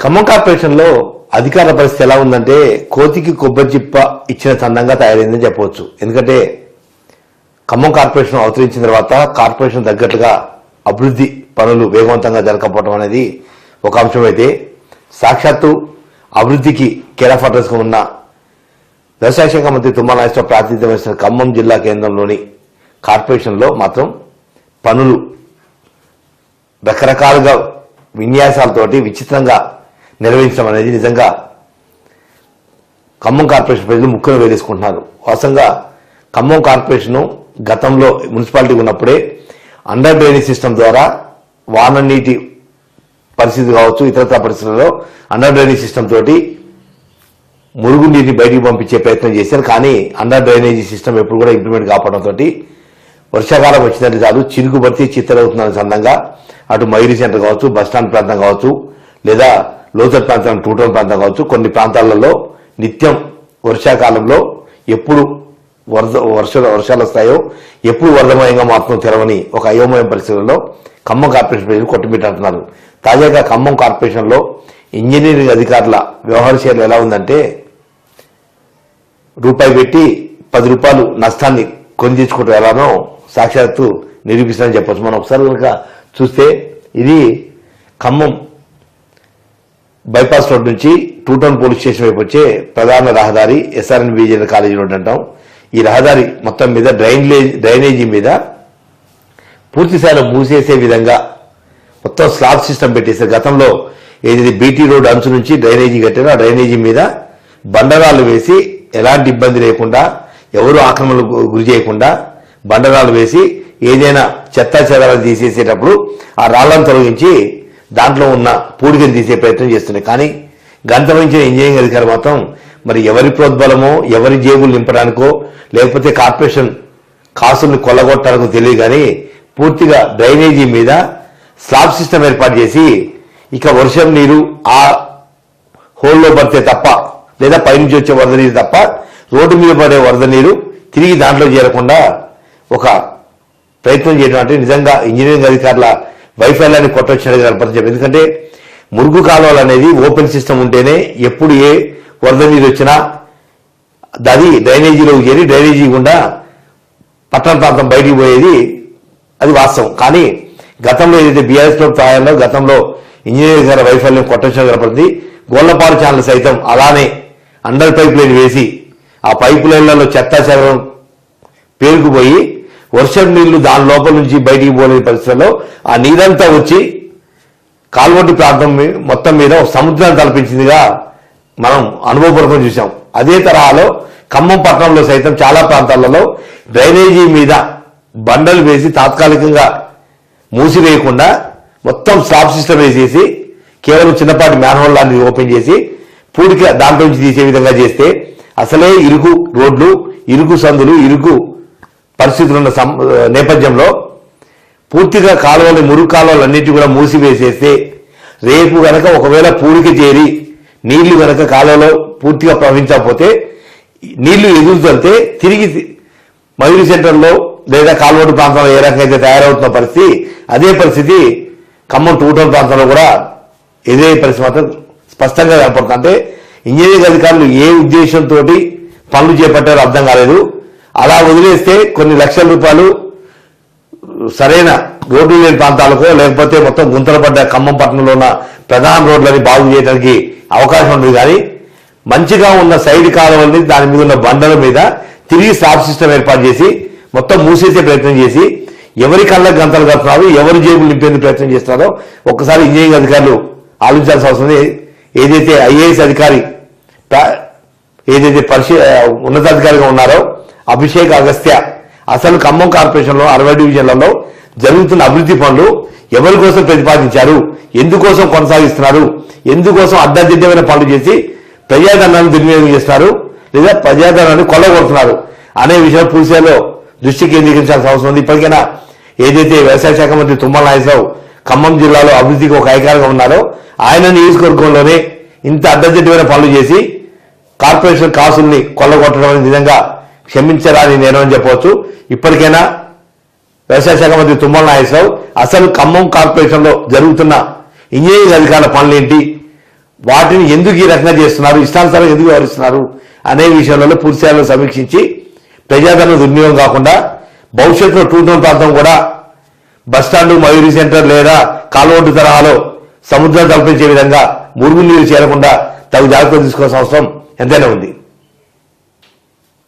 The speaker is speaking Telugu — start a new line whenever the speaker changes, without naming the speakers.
ఖమ్మం కార్పొరేషన్లో అధికార పరిస్థితి ఎలా ఉందంటే కోతికి కొబ్బరి చిప్ప ఇచ్చిన చందంగా తయారైందని చెప్పవచ్చు. ఎందుకంటే ఖమ్మం కార్పొరేషన్ అవతరించిన తర్వాత కార్పొరేషన్ తగ్గట్లుగా అభివృద్ధి పనులు వేగవంతంగా జరగకపోవడం అనేది ఒక అంశం అయితే. సాక్షాత్తు అభివృద్ధికి కేరాఫ్ అడ్రస్గా ఉన్న వ్యవసాయ శాఖ మంత్రి తుమ్మల ప్రాతినిధ్యం వహిస్తున్న ఖమ్మం జిల్లా కేంద్రంలోని కార్పొరేషన్లో మాత్రం పనులు రకరకాలుగా విన్యాసాలతోటి విచిత్రంగా నిర్వహించడం అనేది నిజంగా ఖమ్మం కార్పొరేషన్ ప్రజలు ముక్కును వేలేసుకుంటున్నారు. వాస్తవంగా ఖమ్మం కార్పొరేషన్ గతంలో మున్సిపాలిటీ ఉన్నప్పుడే అండర్ డ్రైనేజ్ సిస్టమ్ ద్వారా వాన నీటి పరిస్థితి కావచ్చు ఇతరత్ర పరిస్థితుల్లో అండర్ డ్రైనేజ్ సిస్టమ్ తోటి మురుగు నీటిని బయటికి పంపించే ప్రయత్నం చేశారు. కానీ అండర్ డ్రైనేజీ సిస్టమ్ ఎప్పుడు కూడా ఇంప్లిమెంట్ కావడంతో వర్షాకాలం వచ్చినట్టు కాదు చిరుకు భర్తీ చిత్తరవుతున్న సందంగా అటు మైరీ సెంటర్ కావచ్చు బస్టాండ్ ప్రాంతం కావచ్చు లేదా లోతట్ ప్రాంతం టూటౌన్ ప్రాంతం కావచ్చు కొన్ని ప్రాంతాలలో నిత్యం వర్షాకాలంలో ఎప్పుడు వరద వర్ష వర్షాలు వస్తాయో ఎప్పుడు వరదమయంగా మాత్రం తెరవని ఒక అయోమయం పరిస్థితుల్లో ఖమ్మం కార్పొరేషన్ ప్రజలు కొట్టుమిట్టాడుతున్నారు తాజాగా ఖమ్మం కార్పొరేషన్లో ఇంజనీరింగ్ అధికారుల వ్యవహార శైలి ఎలా ఉందంటే రూపాయి పెట్టి పది రూపాయలు నష్టాన్ని కొని తెచ్చుకుంటూ ఎలానో సాక్షాత్తు నిరూపిస్తానని చెప్పచ్చు. మనం ఒకసారి కనుక చూస్తే ఇది ఖమ్మం బైపాస్ రోడ్ నుంచి టూ టౌన్ పోలీస్ స్టేషన్ వైపు వచ్చే ప్రధాన రహదారి ఎస్ఆర్ఎన్ బీజేపీ కాలేజీ రోడ్ అంటాం. ఈ రహదారి మొత్తం మీద డ్రైనేజ్ డ్రైనేజీ మీద పూర్తిస్థాయిలో మూసేసే విధంగా మొత్తం స్లాబ్ సిస్టమ్ పెట్టేశారు గతంలో ఏదైతే బీటీ రోడ్ అంచు నుంచి డ్రైనేజీ కట్టారో ఆ డ్రైనేజీ మీద బండరాలు వేసి ఎలాంటి ఇబ్బంది లేకుండా ఎవరు ఆక్రమణకు గురి చేయకుండా బండరాలు వేసి ఏదైనా చెత్త చెదాలు తీసేసేటప్పుడు ఆ రాళ్ళను తొలగించి దాంట్లో ఉన్న పూడికను తీసే ప్రయత్నం చేస్తున్నాయి. కానీ గంతమించిన ఇంజనీరింగ్ అధికారి మాత్రం మరి ఎవరి ప్రోద్బలమో ఎవరి జేబులు నింపడానికో లేకపోతే కార్పొరేషన్ కాసుల్ని కొల్లగొట్టడానికో తెలియదు కానీ పూర్తిగా డ్రైనేజీ మీద స్లాబ్ సిస్టమ్ ఏర్పాటు చేసి ఇక వర్షం నీరు ఆ హోల్లో పడితే తప్ప లేదా పైనుంచి వచ్చే వరద నీరు తప్ప రోడ్డు మీద పడే వరద నీరు తిరిగి దాంట్లో చేరకుండా ఒక ప్రయత్నం చేయడం అంటే నిజంగా ఇంజనీరింగ్ అధికారుల వైఫల్యాన్ని కొట్టొచ్చినట్టు చెప్పి. ఎందుకంటే మురుగు కాలువలు అనేది ఓపెన్ సిస్టమ్ ఉంటేనే ఎప్పుడు ఏ వరద నీరు వచ్చినా అది డ్రైనేజీలోకి చేరి డ్రైనేజీ గుండా పట్టణ ప్రాంతం బయటికి పోయేది అది వాస్తవం. కానీ గతంలో ఏదైతే బీఆర్ఎస్ ప్రభుత్వ హయాంలో గతంలో ఇంజనీరింగ్ గారి వైఫల్యం కొట్టొచ్చిన కనపడింది గోళ్ళపాడు ఛానల్ సైతం అలానే అండర్ పైప్ లైన్ వేసి ఆ పైప్ లైన్లలో చెత్త చెదరం పేరుకుపోయి వర్షం నీళ్ళు దాని లోపల నుంచి బయటికి పోలేని పరిస్థితుల్లో ఆ నీరంతా వచ్చి కాల్వటి ప్రాంతం మొత్తం మీద సముద్రాన్ని తలపించిందిగా మనం అనుభవపూర్వకం చూసాం అదే తరహాలో ఖమ్మం పట్టణంలో సైతం చాలా ప్రాంతాలలో డ్రైనేజీ మీద బండలు వేసి తాత్కాలికంగా మూసివేయకుండా మొత్తం స్లాబ్ సిస్టమ్ వేసేసి కేవలం చిన్నపాటి మ్యాన్హోల్ లాంటిది ఓపెన్ చేసి పూడిక దాంట్లో నుంచి తీసే విధంగా చేస్తే అసలే ఇరుకు రోడ్లు ఇరుకు సందులు ఇరుకు పరిస్థితులు ఉన్న సం- నేపథ్యంలో పూర్తిగా కాలువలు మురుగు కాలువలు కూడా మూసివేసేస్తే రేపు గనక ఒకవేళ పూడిక చేరి నీళ్ళు గనక కాలువలో పూర్తిగా ప్రవహించకపోతే నీళ్ళు ఎదురుతుంటే తిరిగి మయూరి సెంటర్లో లేదా కాలువడు ప్రాంతంలో ఏ రకంగా అయితే తయారవుతున్న పరిస్థితి అదే పరిస్థితి ఖమ్మం టూటౌన్ ప్రాంతంలో కూడా ఎదురయ్యే పరిస్థితి మాత్రం స్పష్టంగా కనపడుతుంది అంటే ఇంజనీరింగ్ అధికారులు ఏ ఉద్దేశంతో పనులు చేపట్టారో అర్థం కాలేదు. అలా వదిలేస్తే కొన్ని లక్షల రూపాయలు సరైన రోడ్లు లేని ప్రాంతాలకో లేకపోతే మొత్తం గుంతలు పడ్డ ఖమ్మం పట్టణంలో ఉన్న ప్రధాన రోడ్లని బాగు చేయడానికి అవకాశం ఉంది. కానీ మంచిగా ఉన్న సైడ్ కాలువల్ని దాని మీద ఉన్న బండల మీద తిరిగి స్లాబ్ సిస్టమ్ ఏర్పాటు చేసి మొత్తం మూసేసే ప్రయత్నం చేసి ఎవరి కళ్ళకు గంతలు కడుతున్నారు ఎవరి జేబులు నింపేందుకు ప్రయత్నం చేస్తున్నారో ఒక్కసారి ఇంజనీరింగ్ అధికారులు ఆలోచించాల్సిన అవసరం ఏదైతే ఐఏఎస్ అధికారి ఏదైతే పరిశీ ఉన్నతాధికారిగా ఉన్నారో అభిషేక్ అగస్త్య. అసలు ఖమ్మం కార్పొరేషన్లో అరవై డివిజన్లలో జరుగుతున్న అభివృద్ధి పనులు ఎవరి కోసం ప్రతిపాదించారు? ఎందుకోసం కొనసాగిస్తున్నారు? ఎందుకోసం అడ్డదిడ్డమైన పనులు చేసి ప్రజాధనాన్ని దుర్వినియోగం చేస్తున్నారు? లేదా ప్రజాధనాన్ని కొల్లగొడుతున్నారు? అనే విషయం పూర్తిలో దృష్టి కేంద్రీకరించాల్సిన అవసరం ఉంది. ఇప్పటికైనా ఏదైతే వ్యవసాయ శాఖ మంత్రి తుమ్మల నాగేశ్వరరావు ఖమ్మం జిల్లాలో అభివృద్ధికి ఒక ఐకారంగా ఉన్నారో ఆయన నియోజకవర్గంలోనే ఇంత అడ్డదిడ్డమైన పనులు చేసి కార్పొరేషన్ కాసుల్ని కొల్లగొట్టడం అనేది నిజంగా క్షమించరాని నేను అని చెప్పవచ్చు. ఇప్పటికైనా వ్యవసాయ శాఖ మంత్రి తుమ్మల నాగేశ్వరరావు అసలు ఖమ్మం కార్పొరేషన్లో జరుగుతున్న ఇంజనీరింగ్ అధికారుల పనులేంటి? వాటిని ఎందుకు ఈ రకంగా చేస్తున్నారు? ఇష్టానుసారం ఎందుకు వ్యవహరిస్తున్నారు? అనే విషయంలో పూర్తిస్థాయిలో సమీక్షించి ప్రజాదరణ దుర్వినియోగం కాకుండా భవిష్యత్తులో టూటౌన్ ప్రాంతం కూడా బస్టాండ్ మయూరి సెంటర్ లేదా కాలువొడ్డు తరహాలో సముద్రం తలపించే విధంగా మురుగు నీరు చేరకుండా తగు జాగ్రత్తలు తీసుకోవాల్సిన అవసరం ఎంతైనా ఉంది.